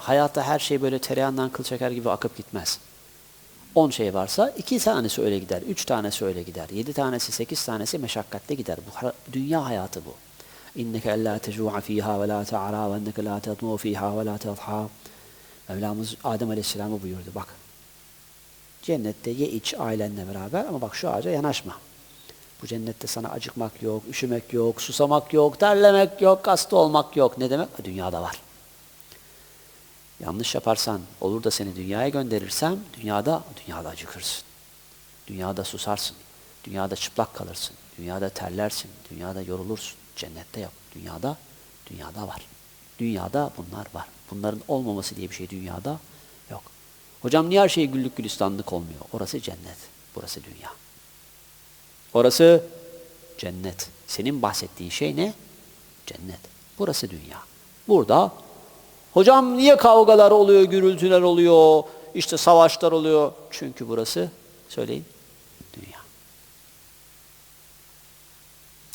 Hayatta her şey böyle tereyağından kıl çeker gibi akıp gitmez. 10 şey varsa iki tanesi öyle gider, üç tanesi öyle gider, yedi tanesi, sekiz tanesi meşakkatle gider. Bu dünya hayatı bu. İnneke ellâ tecu'a fîhâ ve lâ te'arâ ve enneke lâ tetmû fîhâ ve lâ tedhâ. Mevlamız Adem Aleyhisselam'a buyurdu bak. Cennette ye iç ailenle beraber ama bak şu ağaca yanaşma. Bu cennette sana acıkmak yok, üşümek yok, susamak yok, terlemek yok, hasta olmak yok. Ne demek? Dünyada var. Yanlış yaparsan, olur da seni dünyaya gönderirsem, dünyada, dünyada acıkırsın. Dünyada susarsın. Dünyada çıplak kalırsın. Dünyada terlersin. Dünyada yorulursun. Cennette yok. Dünyada, dünyada var. Dünyada bunlar var. Bunların olmaması diye bir şey dünyada yok. Hocam niye her şey güllük gülistanlık olmuyor? Orası cennet. Burası dünya. Orası cennet. Senin bahsettiğin şey ne? Cennet. Burası dünya. Burada hocam niye kavgalar oluyor, gürültüler oluyor, işte savaşlar oluyor? Çünkü burası söyleyin dünya.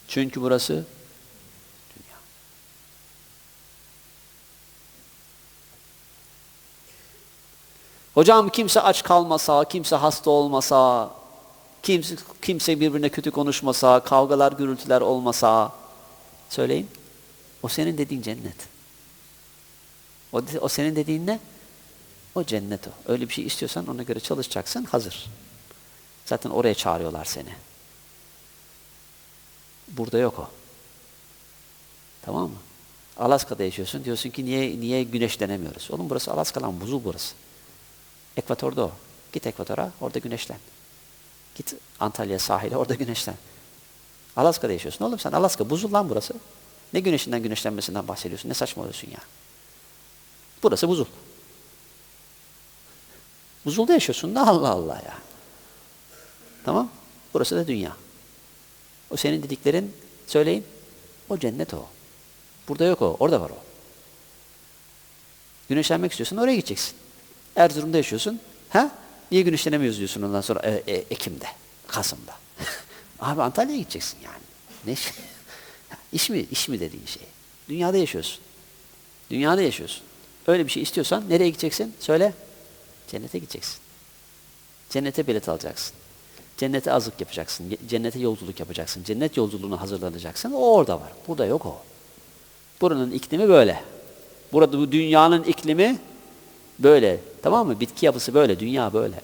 Çünkü burası dünya. Hocam kimse aç kalmasa, kimse hasta olmasa, kimse, kimse birbirine kötü konuşmasa, kavgalar, gürültüler olmasa, söyleyin. O senin dediğin cennet. O, o senin dediğin ne? O cennet o. Öyle bir şey istiyorsan ona göre çalışacaksın, hazır. Zaten oraya çağırıyorlar seni. Burada yok o. Tamam mı? Alaska'da yaşıyorsun, diyorsun ki niye niye güneşlenemiyoruz? Oğlum burası Alaska lan, buzul burası. Ekvatorda o. Git ekvatora, orada güneşlen. Git Antalya sahile, orada güneşlen. Alaska'da yaşıyorsun. Oğlum sen Alaska, buzul lan burası. Ne güneşinden güneşlenmesinden bahsediyorsun, ne saçmalıyorsun ya. Burası buzul. Buzulda yaşıyorsun da Allah Allah ya. Tamam? Burası da dünya. O senin dediklerin, söyleyin, o cennet o. Burada yok o, orada var o. Güneşlenmek istiyorsun, oraya gideceksin. Erzurum'da yaşıyorsun. Ha? Niye güneşlenemiyoruz diyorsun ondan sonra e, e, Ekim'de, Kasım'da. Abi Antalya'ya gideceksin yani. Ne iş? iş mi, iş mi dediğin şey? Dünyada yaşıyorsun. Dünyada yaşıyorsun. Öyle bir şey istiyorsan nereye gideceksin? Söyle. Cennete gideceksin. Cennete bilet alacaksın. Cennete azık yapacaksın. Cennete yolculuk yapacaksın. Cennet yolculuğuna hazırlanacaksın. O orada var. Burada yok o. Buranın iklimi böyle. Burada bu dünyanın iklimi böyle. Tamam mı? Bitki yapısı böyle. Dünya böyle.